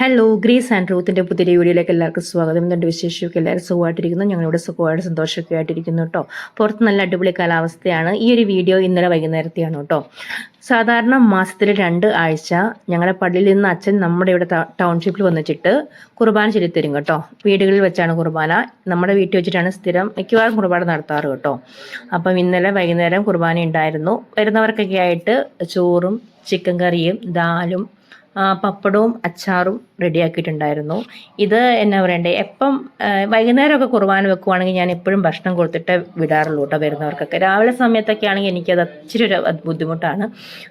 Hello Greece and റൂത്തിന്റെ പുതിയ വീഡിയോയിലേക്ക് എല്ലാവർക്കും സ്വാഗതം. എന്തുണ്ട് വിശേഷമൊക്കെ എല്ലാവരും സുഖമായിട്ടിരിക്കുന്നു. ഞങ്ങളിവിടെ സുഖമായിട്ട് സന്തോഷമൊക്കെ ആയിട്ടിരിക്കുന്നു കേട്ടോ. പുറത്ത് നല്ല അടിപൊളി കാലാവസ്ഥയാണ്. ഈ ഒരു വീഡിയോ ഇന്നലെ വൈകുന്നേരത്തെയാണ് കേട്ടോ. സാധാരണ മാസത്തിൽ രണ്ട് ആഴ്ച ഞങ്ങളുടെ പള്ളിയിൽ നിന്ന് അച്ഛൻ നമ്മുടെ ഇവിടെ ടൗൺഷിപ്പിൽ വന്നിട്ട് കുർബാന ചൊല്ലിത്തരും കേട്ടോ. വീടുകളിൽ വെച്ചാണ് കുർബാന. നമ്മുടെ വീട്ടിൽ വെച്ചിട്ടാണ് സ്ഥിരം മിക്കവാറും കുർബാന നടത്താറ് കേട്ടോ. അപ്പം ഇന്നലെ വൈകുന്നേരം കുർബാന ഉണ്ടായിരുന്നു. വരുന്നവർക്കൊക്കെ ആയിട്ട് ചോറും ചിക്കൻ കറിയും ദാലും പപ്പടവും അച്ചാറും റെഡിയാക്കിയിട്ടുണ്ടായിരുന്നു. ഇത് എന്നാ പറയണ്ടേ എപ്പം വൈകുന്നേരമൊക്കെ കുർബാന വെക്കുവാണെങ്കിൽ ഞാൻ എപ്പോഴും ഭക്ഷണം കൊടുത്തിട്ട് വിടാറുള്ളൂ കേട്ടോ വരുന്നവർക്കൊക്കെ. രാവിലെ സമയത്തൊക്കെ ആണെങ്കിൽ എനിക്കത് ഇച്ചിരി ഒരു ബുദ്ധിമുട്ടാണ്.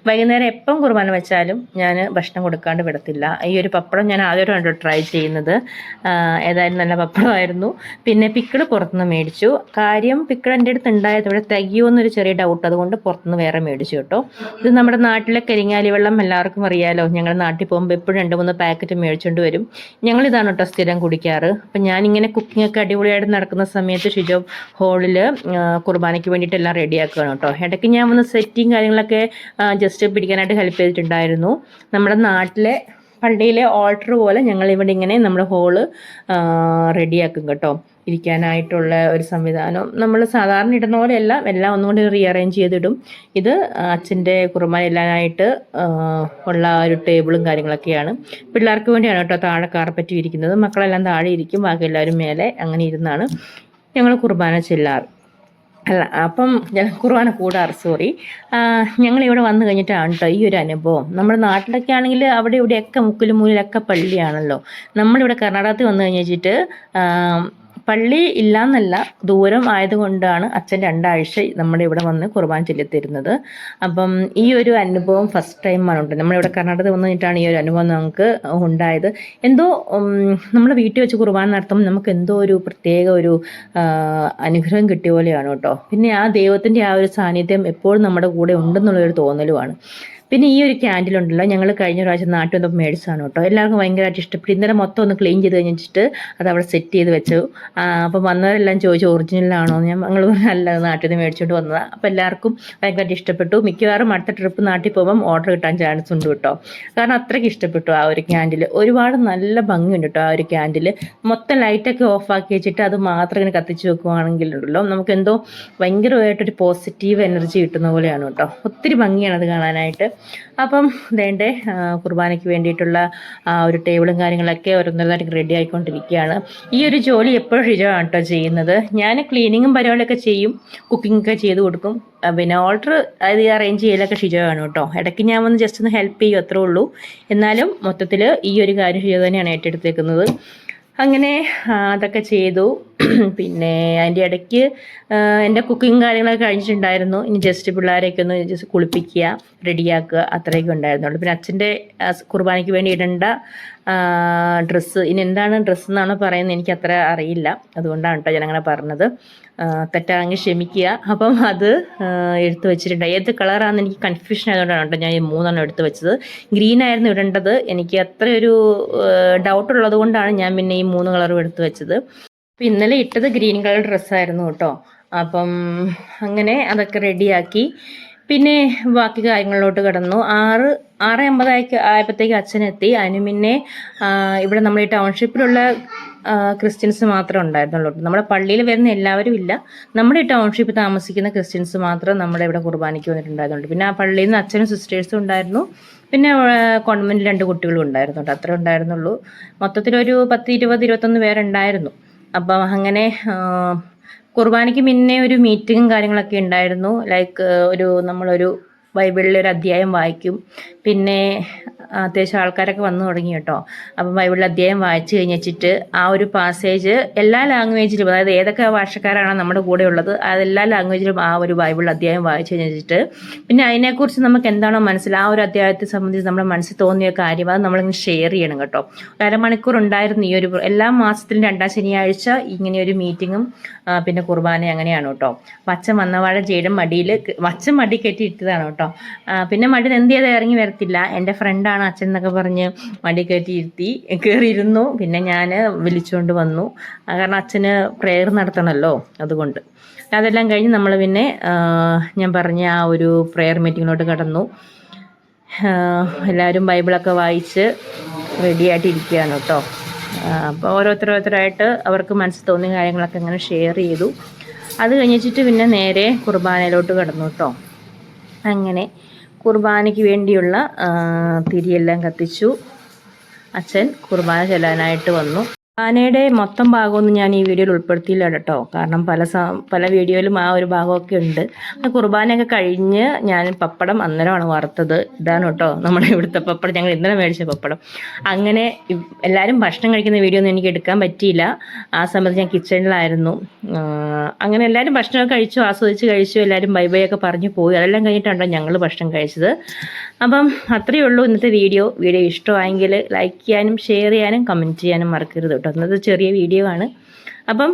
വൈകുന്നേരം എപ്പം കുർബാന വെച്ചാലും ഞാൻ ഭക്ഷണം കൊടുക്കാണ്ട് വിടത്തില്ല. ഈ ഒരു പപ്പടം ഞാൻ ആദ്യമായിട്ടാണ് ട്രൈ ചെയ്യുന്നത് ഏതായാലും നല്ല പപ്പടമായിരുന്നു. പിന്നെ പിക്കിൾ പുറത്തുനിന്ന് മേടിച്ചു. കാര്യം പിക്കിൾ എന്റെ അടുത്ത് ഉണ്ടായത് ഇവിടെ തികയുമെന്നൊരു ചെറിയ ഡൗട്ട് അതുകൊണ്ട് പുറത്തുനിന്ന് വേറെ മേടിച്ചു കേട്ടോ. ഇത് നമ്മുടെ നാട്ടിലെ കരിങ്ങാലി വെള്ളം എല്ലാവർക്കും അറിയാലോ ഞങ്ങൾ നാട്ടിൽ പോകുമ്പോൾ എപ്പോഴും രണ്ട് മൂന്ന് പാക്കറ്റ് മേടിച്ചുകൊണ്ട് വരും. ഞങ്ങളിതാണ് കേട്ടോ സ്ഥിരം കുടിക്കാറ്. അപ്പം ഞാനിങ്ങനെ കുക്കിംഗ് ഒക്കെ അടിപൊളിയായിട്ട് നടക്കുന്ന സമയത്ത് ഷിജോ ഹോളിൽ കുർബാനയ്ക്ക് വേണ്ടിയിട്ട് എല്ലാം റെഡിയാക്കുകയാണ് കേട്ടോ. ഇടയ്ക്ക് ഞാൻ വന്ന് സെറ്റിങ് കാര്യങ്ങളൊക്കെ ജസ്റ്റ് പിടിക്കാനായിട്ട് ഹെൽപ്പ് ചെയ്തിട്ടുണ്ടായിരുന്നു. നമ്മുടെ നാട്ടിലെ പള്ളിയിലെ ഓൾട്ടർ പോലെ ഞങ്ങൾ ഇവിടെ ഇങ്ങനെ നമ്മുടെ ഹോൾ റെഡിയാക്കും കേട്ടോ. ഇരിക്കാനായിട്ടുള്ള ഒരു സംവിധാനം. നമ്മൾ സാധാരണ ഇടുന്ന പോലെയല്ല എല്ലാം ഒന്നുകൂടി റീഅറേഞ്ച് ചെയ്തിടും. ഇത് അച്ഛന്റെ കുർബാന എല്ലാനായിട്ട് ഉള്ള ഒരു ടേബിളും കാര്യങ്ങളൊക്കെയാണ്. പിള്ളേർക്ക് വേണ്ടിയാണ് കേട്ടോ താഴെ കാർപ്പറ്റ് ഇരിക്കുന്നത്. മക്കളെല്ലാം താഴെ ഇരിക്കും ബാക്കി എല്ലാവരും മേലെ അങ്ങനെ ഇരുന്നാണ് ഞങ്ങൾ കുർബാന ചെല്ലാറ്. അല്ല അപ്പം കുർബാന കൂടാറ് സോറി ഞങ്ങൾ ഇവിടെ വന്നു കഴിഞ്ഞിട്ടാണ് കേട്ടോ ഈ ഒരു അനുഭവം. നമ്മുടെ നാട്ടിലൊക്കെ ആണെങ്കിൽ അവിടെ ഇവിടെയൊക്കെ മുക്കിലും മൂലിലൊക്കെ പള്ളിയാണല്ലോ. നമ്മളിവിടെ കർണാടകത്തിൽ വന്നു കഴിഞ്ഞിട്ട് പള്ളി ഇല്ലാന്നല്ല ദൂരം ആയതുകൊണ്ടാണ് അച്ഛൻ രണ്ടാഴ്ച നമ്മുടെ ഇവിടെ വന്ന് കുർബാൻ ചൊല്ലിത്തരുന്നത്. അപ്പം ഈ ഒരു അനുഭവം ഫസ്റ്റ് ടൈമാണ് ഉണ്ട് നമ്മളിവിടെ കർണാടകത്തിൽ വന്നു കഴിഞ്ഞിട്ടാണ് ഈ ഒരു അനുഭവം നമുക്ക് ഉണ്ടായത്. എന്തോ നമ്മൾ വീട്ടിൽ വെച്ച് കുർബാന നടത്തുമ്പോൾ നമുക്ക് എന്തോ ഒരു പ്രത്യേക ഒരു അനുഗ്രഹം കിട്ടിയ പോലെയാണ് കേട്ടോ. പിന്നെ ആ ദൈവത്തിന്റെ ആ ഒരു സാന്നിധ്യം എപ്പോഴും നമ്മുടെ കൂടെ ഉണ്ടെന്നുള്ളൊരു തോന്നലുമാണ്. പിന്നെ ഈ ഒരു ക്യാൻഡിൽ ഉണ്ടല്ലോ ഞങ്ങൾ കഴിഞ്ഞ പ്രാവശ്യം നാട്ടിൽ നിന്ന് മേടിച്ചതാണ് കേട്ടോ. എല്ലാവർക്കും ഭയങ്കരമായിട്ട് ഇഷ്ടപ്പെട്ടു. ഇന്നലെ മൊത്തം ഒന്ന് ക്ലീൻ ചെയ്ത് കഴിഞ്ഞിട്ട് അത് അവിടെ സെറ്റ് ചെയ്ത് വെച്ചു. അപ്പോൾ വന്നവരെല്ലാം ചോദിച്ചു ഒറിജിനലാണോ ഞാൻ ഞങ്ങൾ അല്ല നാട്ടിൽ നിന്ന് മേടിച്ചുകൊണ്ട് വന്നതാണ് അപ്പോൾ എല്ലാവർക്കും ഭയങ്കരമായിട്ട് ഇഷ്ടപ്പെട്ടു. മിക്കവാറും അടുത്ത ട്രിപ്പ് നാട്ടിൽ പോകുമ്പം ഓർഡർ കിട്ടാൻ ചാൻസ് ഉണ്ട് കേട്ടോ. കാരണം അത്രയ്ക്ക് ഇഷ്ടപ്പെട്ടു ആ ഒരു ക്യാൻഡിൽ ഒരുപാട് നല്ല ഭംഗിയുണ്ട് കേട്ടോ ആ ഒരു ക്യാൻഡിൽ മൊത്തം ലൈറ്റൊക്കെ ഓഫാക്കി വെച്ചിട്ട് അത് മാത്രം ഇങ്ങനെ കത്തിച്ച് വെക്കുവാണെങ്കിലുണ്ടല്ലോ. നമുക്ക് എന്തോ ഭയങ്കരമായിട്ടൊരു പോസിറ്റീവ് എനർജി കിട്ടുന്ന പോലെയാണ് കേട്ടോ. ഒത്തിരി ഭംഗിയാണ് അത് കാണാനായിട്ട്. അപ്പം വേണ്ടേ കുർബാനയ്ക്ക് വേണ്ടിയിട്ടുള്ള ഒരു ടേബിളും കാര്യങ്ങളൊക്കെ ഓരോന്നോരോന്നായിട്ട് റെഡി ആയിക്കൊണ്ടിരിക്കുകയാണ്. ഈ ഒരു ജോലി എപ്പോഴും ഷിജമാണ് കേട്ടോ ചെയ്യുന്നത്. ഞാൻ ക്ലീനിങ്ങും പരിപാടിയൊക്കെ ചെയ്യും കുക്കിംഗ് ഒക്കെ ചെയ്ത് കൊടുക്കും. പിന്നെ ഓർഡർ അത് അറേഞ്ച് ചെയ്യലൊക്കെ ഷിജോ ആണ് കേട്ടോ ഇടയ്ക്ക് ഞാൻ വന്ന് ജസ്റ്റ് ഒന്ന് ഹെൽപ്പ് ചെയ്യും അത്രേ ഉള്ളൂ. എന്നാലും മൊത്തത്തിൽ ഈ ഒരു കാര്യം ഷിജോ തന്നെയാണ് ഏറ്റെടുത്തേക്കുന്നത്. അങ്ങനെ അതൊക്കെ ചെയ്തു. പിന്നെ അതിന്റെ ഇടയ്ക്ക് എന്റെ കുക്കിംഗ് കാര്യങ്ങളൊക്കെ കഴിഞ്ഞിട്ടുണ്ടായിരുന്നു. ഇനി ജസ്റ്റ് പിള്ളേരെയൊക്കെ ഒന്ന് ജസ്റ്റ് കുളിപ്പിക്കുക റെഡിയാക്കുക അത്രയൊക്കെ ഉണ്ടായിരുന്നുള്ളൂ. പിന്നെ അച്ഛന്റെ കുർബാനയ്ക്ക് വേണ്ടി ഇടേണ്ട ഡ്രസ്സ്. ഇനി എന്താണ് ഡ്രസ്സ് എന്നാണ് പറയുന്നത് എനിക്ക് അത്ര അറിയില്ല. അതുകൊണ്ടാണ് കേട്ടോ ഞാനങ്ങനെ പറഞ്ഞത്. തെറ്റാണെങ്കിൽ ക്ഷമിക്കുക. അപ്പം അത് എടുത്തു വെച്ചിട്ടുണ്ട്. ഏത് കളറാണെന്ന് എനിക്ക് കൺഫ്യൂഷൻ ആയതുകൊണ്ടാണ് കേട്ടോ ഞാൻ ഈ മൂന്നെണ്ണം എടുത്തു വെച്ചത്. ഗ്രീൻ ആയിരുന്നു ഇടേണ്ടത്. എനിക്ക് അത്രയൊരു ഡൗട്ട് ഉള്ളത് കൊണ്ടാണ് ഞാൻ പിന്നെ ഈ മൂന്ന് കളറും എടുത്തു വെച്ചത്. അപ്പം ഇന്നലെ ഇട്ടത് ഗ്രീൻ കളർ ഡ്രസ്സായിരുന്നു കേട്ടോ. അപ്പം അങ്ങനെ അതൊക്കെ റെഡിയാക്കി പിന്നെ ബാക്കി കാര്യങ്ങളിലോട്ട് കിടന്നു. ആറ് ആറ് അമ്പതായിക്ക് ആയപ്പോഴത്തേക്ക് അച്ഛനെത്തി. അതിന് പിന്നെ ഇവിടെ നമ്മൾ ഈ ടൗൺഷിപ്പിലുള്ള ക്രിസ്ത്യൻസ് മാത്രമേ ഉണ്ടായിരുന്നുള്ളൂ. നമ്മുടെ പള്ളിയിൽ വരുന്ന എല്ലാവരും ഇല്ല. നമ്മുടെ ഈ ടൗൺഷിപ്പിൽ താമസിക്കുന്ന ക്രിസ്ത്യൻസ് മാത്രം നമ്മുടെ ഇവിടെ കുർബാനയ്ക്ക് വന്നിട്ടുണ്ടായിരുന്നുള്ളൂ. പിന്നെ ആ പള്ളിയിൽ നിന്ന് അച്ഛനും സിസ്റ്റേഴ്സും ഉണ്ടായിരുന്നു. പിന്നെ കോൺവെന്റിൽ രണ്ട് കുട്ടികളും ഉണ്ടായിരുന്നു കേട്ടോ അത്രേ ഉണ്ടായിരുന്നുള്ളൂ. മൊത്തത്തിലൊരു പത്ത് ഇരുപത് ഇരുപത്തൊന്ന് പേരുണ്ടായിരുന്നു. അപ്പം അങ്ങനെ കുർബാനയ്ക്ക് മുന്നേ ഒരു മീറ്റിങ്ങും കാര്യങ്ങളൊക്കെ ഉണ്ടായിരുന്നു. ലൈക്ക് ഒരു നമ്മളൊരു ബൈബിളിലെ ഒരു അധ്യായം വായിക്കും. പിന്നെ അത്യാവശ്യം ആൾക്കാരൊക്കെ വന്നു തുടങ്ങി കേട്ടോ. അപ്പം ബൈബിളിൽ അധ്യായം വായിച്ചു കഴിഞ്ഞിട്ട് ആ ഒരു പാസേജ് എല്ലാ ലാംഗ്വേജിലും അതായത് ഏതൊക്കെ ഭാഷക്കാരാണ് നമ്മുടെ കൂടെ ഉള്ളത് അതെല്ലാ ലാംഗ്വേജിലും ആ ഒരു ബൈബിൾ അധ്യായം വായിച്ചു കഴിഞ്ഞിട്ട് പിന്നെ അതിനെക്കുറിച്ച് നമുക്ക് എന്താണോ മനസ്സിൽ ആ ഒരു അധ്യായത്തെ സംബന്ധിച്ച് നമ്മുടെ മനസ്സിൽ തോന്നിയ കാര്യം അത് നമ്മളിങ്ങനെ ഷെയർ ചെയ്യണം കേട്ടോ. അരമണിക്കൂർ ഉണ്ടായിരുന്നു ഈ ഒരു എല്ലാ മാസത്തിലും രണ്ടാം ശനിയാഴ്ച ഇങ്ങനെ ഒരു മീറ്റിങ്ങും പിന്നെ കുർബാന അങ്ങനെയാണ് കേട്ടോ. അച്ഛൻ വന്നവാഴ ജയിലും മടിയിൽ അച്ഛൻ മടി കെട്ടി ഇട്ടതാണ് കേട്ടോ. പിന്നെ മടി എന്ത് ചെയ്താൽ ഇറങ്ങി വരത്തില്ല എന്റെ ഫ്രണ്ടാണ് അച്ഛൻ എന്നൊക്കെ പറഞ്ഞ് മടി കയറ്റി ഇരുത്തി. കയറിയിരുന്നു പിന്നെ ഞാൻ വിളിച്ചുകൊണ്ട് വന്നു. കാരണം അച്ഛന് പ്രെയർ നടത്തണമല്ലോ അതുകൊണ്ട്. അതെല്ലാം കഴിഞ്ഞ് നമ്മൾ പിന്നെ ഞാൻ പറഞ്ഞ ആ ഒരു പ്രെയർ മീറ്റിങ്ങിലോട്ട് കടന്നു. എല്ലാവരും ബൈബിളൊക്കെ വായിച്ച് റെഡിയായിട്ടിരിക്കുകയാണ് കേട്ടോ. അപ്പോൾ ഓരോരുത്തരോരുത്തരായിട്ട് അവർക്ക് മനസ്സിൽ തോന്നിയ കാര്യങ്ങളൊക്കെ അങ്ങനെ ഷെയർ ചെയ്തു. അത് കഴിഞ്ഞിട്ട് പിന്നെ നേരെ കുർബാനയിലോട്ട് കടന്നു കേട്ടോ. അങ്ങനെ കുർബാനയ്ക്ക് വേണ്ടിയുള്ള തിരിയെല്ലാം കത്തിച്ചു. അച്ഛൻ കുർബാന ചൊല്ലാനായിട്ട് വന്നു. കുർബാനയുടെ മൊത്തം ഭാഗമൊന്നും ഞാൻ ഈ വീഡിയോയിൽ ഉൾപ്പെടുത്തിയില്ല കേട്ടോ. കാരണം പല പല വീഡിയോയിലും ആ ഒരു ഭാഗമൊക്കെ ഉണ്ട്. കുർബാനയൊക്കെ കഴിഞ്ഞ് ഞാൻ പപ്പടം അന്നേരമാണ് വറുത്തത്. ഇതാണ് കേട്ടോ നമ്മുടെ ഇവിടുത്തെ പപ്പടം. ഞങ്ങൾ ഇന്നലെ മേടിച്ച പപ്പടം. അങ്ങനെ എല്ലാവരും ഭക്ഷണം കഴിക്കുന്ന വീഡിയോ ഒന്നും എനിക്ക് എടുക്കാൻ പറ്റിയില്ല. ആ സമയത്ത് ഞാൻ കിച്ചണിലായിരുന്നു. അങ്ങനെ എല്ലാവരും ഭക്ഷണമൊക്കെ കഴിച്ചു ആസ്വദിച്ച് കഴിച്ചു. എല്ലാവരും ബൈ ബൈ ഒക്കെ പറഞ്ഞു പോയി. അതെല്ലാം കഴിഞ്ഞിട്ടാണോ ഞങ്ങൾ ഭക്ഷണം കഴിച്ചത്. അപ്പം അത്രയേ ഉള്ളൂ ഇന്നത്തെ വീഡിയോ. വീഡിയോ ഇഷ്ടമായെങ്കിൽ ലൈക്ക് ചെയ്യാനും ഷെയർ ചെയ്യാനും കമന്റ് ചെയ്യാനും മറക്കരുത് കേട്ടോ. ഇന്നത്തെ ചെറിയ വീഡിയോ ആണ്. അപ്പം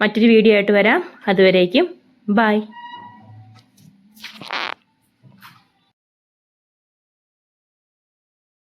മറ്റൊരു വീഡിയോ ആയിട്ട് വരാം. അതുവരേക്കും ബൈ